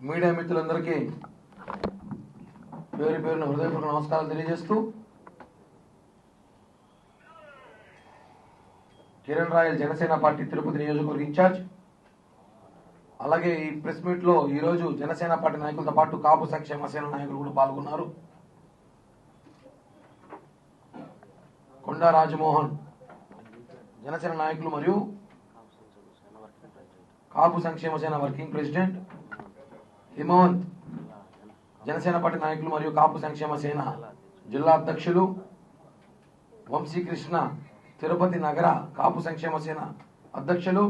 Media మిత్రులందరికీ పేరు పేరున హృదయపూర్వక నమస్కారాలు తెలియజేస్తూ కిరణ్ రాయల్ జనసేన పార్టీ తిరుపతి నియోజకవర్గ ఇన్ఛార్జ్ అలాగే ఈ ప్రెస్ మీట్లో ఈ రోజు జనసేన పార్టీ నాయకులతో పాటు కాపు సంక్షేమ సేన నాయకులు కూడా పాల్గొన్నారు. కొండా రాజమోహన్ జనసేన నాయకులు మరియు కాపు సంక్షేమ సేన working president Himavanth Janasena party నాయకులు మరియు కాపు సంక్షేమ సేన జిల్లా అధ్యక్షులు వంశీకృష్ణ తిరుపతి నగర కాపు సంక్షేమ సేన అధ్యక్షులు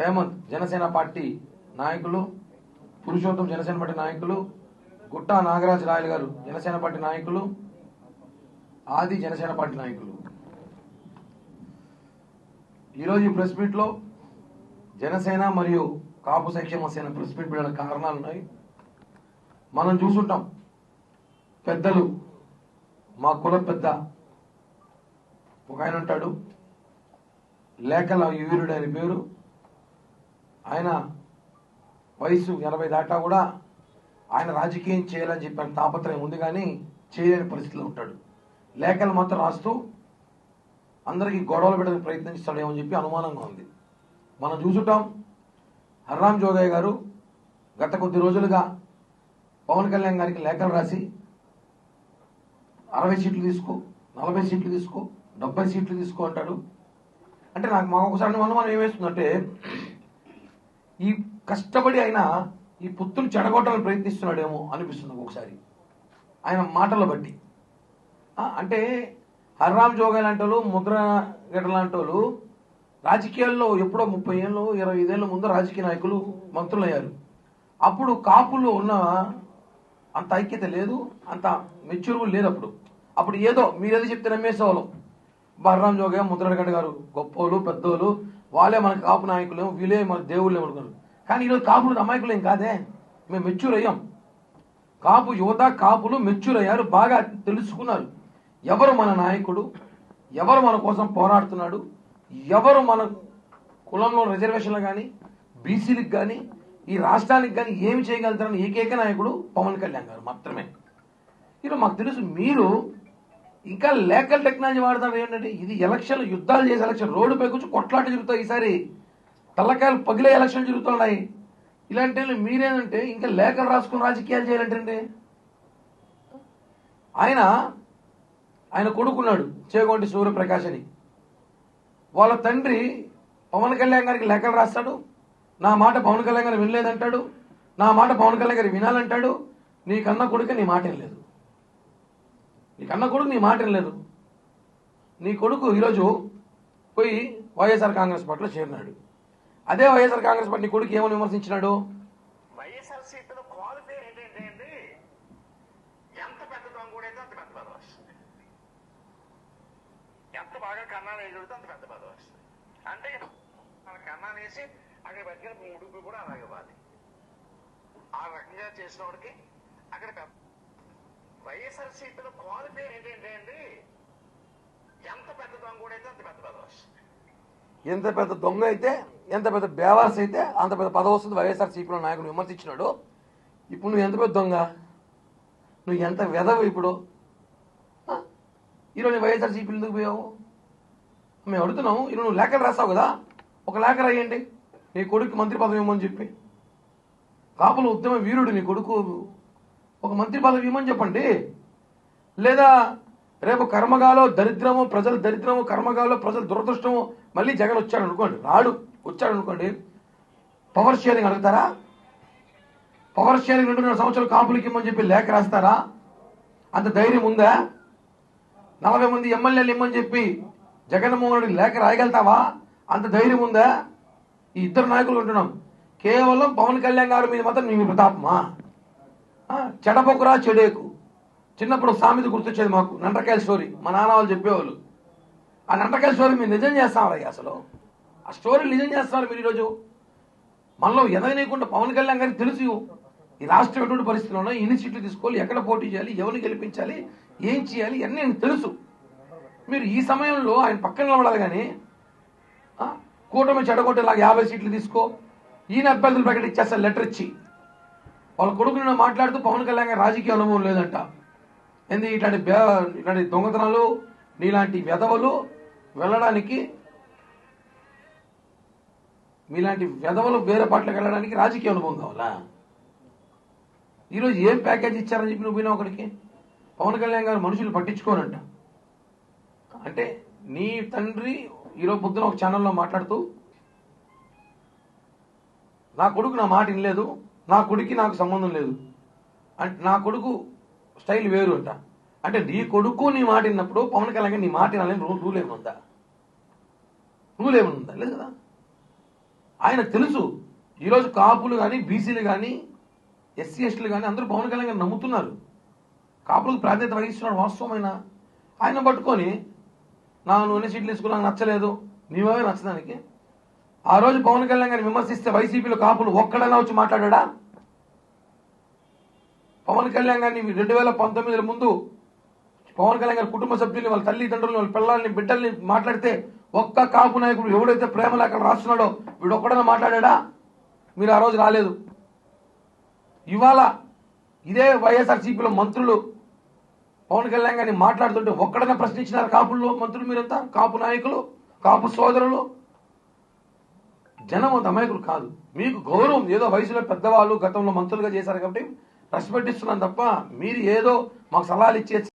హేమంత్ జనసేన పార్టీ నాయకులు పురుషోత్తం జనసేన పార్టీ నాయకులు గుట్టా నాగరాజ్ రాయల్ గారు జనసేన పార్టీ నాయకులు ఆది జనసేన పార్టీ నాయకులు. ఈరోజు ఈ ప్రెస్ మీట్లో జనసేన మరియు కాపు సంక్షేమ సేన ప్రెస్ మీట్ పెట్టడానికి కారణాలు ఉన్నాయి. మనం చూసుంటాం. పెద్దలు మా కుల పెద్ద ఒక ఆయన ఉంటాడు. లేఖల వీరుడు అని పేరు. ఆయన వయసు ఎనభై దాటా కూడా ఆయన రాజకీయం చేయాలని చెప్పిన తాపత్రయం ఉంది కానీ చేయలేని పరిస్థితిలో ఉంటాడు. లేఖలు మాత్రం రాస్తూ అందరికీ గొడవలు పెట్టడానికి ప్రయత్నిస్తాడేమో అని చెప్పి అనుమానంగా ఉంది. మనం చూసుంటాం హర్రామ్ జోగయ్య గారు గత కొద్ది రోజులుగా పవన్ కళ్యాణ్ గారికి లేఖలు రాసి అరవై సీట్లు తీసుకో నలభై సీట్లు తీసుకో డెబ్బై సీట్లు తీసుకో అంటాడు. అంటే నాకు మాకు ఒకసారి అనుమానం ఏమేస్తుందంటే ఈ కష్టపడి ఆయన ఈ పుత్తులు చెడగొట్టాలని ప్రయత్నిస్తున్నాడేమో అనిపిస్తుంది ఒకసారి ఆయన మాటలు బట్టి. అంటే హర్రామ్ జోగా లాంటి వాళ్ళు ముద్ర గడ్డ లాంటి వాళ్ళు రాజకీయాల్లో ఎప్పుడో ముప్పై ఏళ్ళు ఇరవై ఐదేళ్ళ ముందు రాజకీయ నాయకులు మంత్రులయ్యారు. అప్పుడు కాపుల్లో ఉన్న అంత ఐక్యత లేదు అంత మెచ్యూర్ లేదు అప్పుడు. అప్పుడు ఏదో మీరేదో చెప్తే నమ్మేసేవాళ్ళం. బర్రాం జోగయ్య ముద్రగడ్డ గారు గొప్పోళ్ళు పెద్దోళ్ళు వాళ్ళే మనకు కాపు నాయకులు వీళ్ళే మన దేవుళ్ళు అనుకున్నారు కానీ ఈరోజు కాపులు అమాయకులు ఏం కాదే? మేము మెచ్యూర్ అయ్యాం. కాపు యువత కాపులు మెచ్యూర్ అయ్యారు బాగా తెలుసుకున్నారు. ఎవరు మన నాయకుడు? ఎవరు మన కోసం పోరాడుతున్నాడు? ఎవరు మన కులంలో రిజర్వేషన్లు కానీ బీసీలకు కానీ ఈ రాష్ట్రానికి కానీ ఏమి చేయగలుగుతారని ఏకైక నాయకుడు పవన్ కళ్యాణ్ గారు మాత్రమే. ఈరోజు మాకు తెలుసు మీరు ఇంకా లేకల్ టెక్నాలజీ వాడతాడు ఏంటంటే ఇది ఎలక్షన్లు యుద్ధాలు చేసే ఎలక్షన్. రోడ్డు పై కూర్చొని కొట్లాట జరుగుతాయి ఈసారి. తల్లకాయలు పగిలే ఎలక్షన్ జరుగుతున్నాయి. ఇలాంటి మీరేంటంటే ఇంకా లేఖలు రాసుకుని రాజకీయాలు చేయాలంటే ఆయన ఆయన కొడుకున్నాడు చేగొంటి సూర్యప్రకాష్ అని. వాళ్ళ తండ్రి పవన్ కళ్యాణ్ గారికి లేఖలు రాస్తాడు. నా మాట పవన్ కళ్యాణ్ గారు వినలేదంటాడు. నా మాట పవన్ కళ్యాణ్ గారు వినాలంటాడు. నీ కన్న కొడుకు నీ మాట వినలేదు. నీ కన్న కొడుకు నీ మాట లేదు నీ కొడుకు ఈరోజు పోయి వైఎస్ఆర్ కాంగ్రెస్ పార్టీలో చేరినాడు. అదే వైఎస్ఆర్ కాంగ్రెస్ పార్టీ కొడుకు ఏమని విమర్శించినాడు? వైఎస్ఆర్సీపీలో క్వాలిఫై ఏంటంటే అండి ఎంత పెద్ద కూడా అయితే అంత పెద్ద పదవి ఎంత బాగా కన్నాలు వేయగలిగితే అంత పెద్ద పదవి వస్తుంది అంటే మన కన్నాలు వేసి అక్కడ బతికిన మూడు కూడా అలాగే ఇవ్వాలి. ఆ రకంగా చేసిన వాడికి అక్కడ పెద్ద వైఎస్ఆర్సీపీలో క్వాలిఫై ఏంటంటే అండి? ఎంత పెద్ద దొంగ కూడా అయితే అంత పెద్ద పదవి వస్తుంది ఎంత పెద్ద దొంగ అయితే ఎంత పెద్ద బేవార్స్ అయితే అంత పెద్ద పదవి వస్తుంది వైఎస్ఆర్ సిపిలో నాయకుడు విమర్శించినాడు. ఇప్పుడు నువ్వు ఎంత పెద్ద దొంగ? నువ్వు ఎంత వెదవు ఇప్పుడు? ఈరోజు వైఎస్ఆర్ సిపిలు ఎందుకు పోయావు? మేము అడుగుతున్నాము ఈరోజు నువ్వు లేఖలు రాస్తావు కదా? ఒక లేఖ రాయండి. నీ కొడుకు మంత్రి పదవి ఇవ్వమని చెప్పి. కాపుల ఉద్యమ వీరుడు నీ కొడుకు ఒక మంత్రి పదవి ఇవ్వమని చెప్పండి. లేదా రేపు కర్మగాలో దరిద్రము ప్రజల దరిద్రము కర్మగాలో ప్రజల దురదృష్టము మళ్ళీ జగన్ వచ్చాడు అనుకోండి. రాడు వచ్చాడు అనుకోండి. పవర్ షేరింగ్ అడుగుతారా? పవర్ షేరింగ్ రెండున్నర సంవత్సరాలు కాపులకి ఇమ్మని చెప్పి లేఖ రాస్తారా? అంత ధైర్యం ఉందా? నలభై మంది ఎమ్మెల్యేలు ఇమ్మని చెప్పి జగన్మోహన్ రెడ్డి లేఖ రాయగలుగుతావా? అంత ధైర్యం ఉందా? ఈ ఇద్దరు నాయకులు ఉంటున్నాం. కేవలం పవన్ కళ్యాణ్ గారి మీద మాత్రం మీ ప్రతాపమా? చెడపొకురా చెడేకు. చిన్నప్పుడు సామెత గుర్తొచ్చేది మాకు నంటకాయల స్టోరీ. మా నాన్న వాళ్ళు చెప్పేవాళ్ళు. ఆ నంటకాయల స్టోరీ మీరు నిజం చేస్తామరా అసలు? ఆ స్టోరీ నిజం చేస్తున్నారు మీరు ఈరోజు? మనలో ఎదగనీయకుండా పవన్ కళ్యాణ్ గారికి తెలుసు. ఈ రాష్ట్రం ఎటువంటి పరిస్థితుల్లో ఎన్ని సీట్లు తీసుకోవాలి ఎక్కడ పోటీ చేయాలి ఎవరిని గెలిపించాలి ఏం చేయాలి అన్నీ నేను తెలుసు. మీరు ఈ సమయంలో ఆయన పక్కన నిలబడాలి కానీ కూటమి చెడగొట్టేలాగా యాభై సీట్లు తీసుకో ఈయన అభ్యర్థులు ప్రకటించేస్తారు లెటర్ ఇచ్చి. వాళ్ళ కొడుకుని మాట్లాడుతూ పవన్ కళ్యాణ్ గారి రాజకీయ అనుభవం లేదంట. ఏంది ఇట్లాంటి ఇట్లాంటి దొంగతనాలు నీలాంటి వెధవలు వెళ్ళడానికి మీలాంటి వెధవలు వేరే పాటలకు వెళ్ళడానికి రాజకీయ అనుభవం కావాలా? ఈరోజు ఏం ప్యాకేజ్ ఇచ్చారని చెప్పి నువ్వు పోయినావు ఒకరికి పవన్ కళ్యాణ్ గారు మనుషులు పట్టించుకోనంట అంటే నీ తండ్రి ఈరోజు పొద్దున ఒక ఛానల్లో మాట్లాడుతూ నా కొడుకు నా మాట వినలేదు నా కొడుకు నాకు సంబంధం లేదు. అంటే నా కొడుకు స్టైల్ వేరు అంట. అంటే నీ కొడుకు నీ మాట విన్నప్పుడు పవన్ కళ్యాణ్ నీ మాట వినాలని రూ- రూల్ ఏమైనా ఉందా? రూల్ ఏమైనా లేదు కదా? ఆయన తెలుసు. ఈరోజు కాపులు కానీ బీసీలు కానీ ఎస్సీ ఎస్టీలు కానీ అందరూ పవన్ కళ్యాణ్ గారు నమ్ముతున్నారు. కాపులకు ప్రాధాన్యత వహిస్తున్నాడు వాస్తవమైన. ఆయన పట్టుకొని నా నూనె సీట్లు తీసుకుని నాకు నచ్చలేదు నీవే నచ్చదానికి ఆ రోజు పవన్ కళ్యాణ్ గారిని విమర్శిస్తే వైసీపీలో కాపులు ఒక్కడైనా వచ్చి మాట్లాడా పవన్ కళ్యాణ్ గారిని రెండు వేల పంతొమ్మిది ముందు పవన్ కళ్యాణ్ గారి కుటుంబ సభ్యుల్ని వాళ్ళ తల్లిదండ్రులు వాళ్ళ పిల్లల్ని బిడ్డల్ని మాట్లాడితే ఒక్క కాపు నాయకుడు ఎవడైతే ప్రేమ లేఖలు రాస్తున్నాడో వీడు ఒక్కడైనా మాట్లాడా మీరు ఆ రోజు రాలేదు. ఇవాళ ఇదే వైఎస్ఆర్సీపీలో మంత్రులు పవన్ కళ్యాణ్ గారిని మాట్లాడుతుంటే ఒక్కడైనా ప్రశ్నించినారు కాపుల్లో? మంత్రులు మీరంతా? కాపు నాయకులు? కాపు సోదరులు? జనం అంత అమాయకులు కాదు. మీకు గౌరవం ఏదో వయసులో పెద్దవాళ్ళు గతంలో మంత్రులుగా చేశారు కాబట్టి రెస్పెక్ట్ ఇస్తున్నాను తప్ప మీరు ఏదో మాకు సలహాలు ఇచ్చే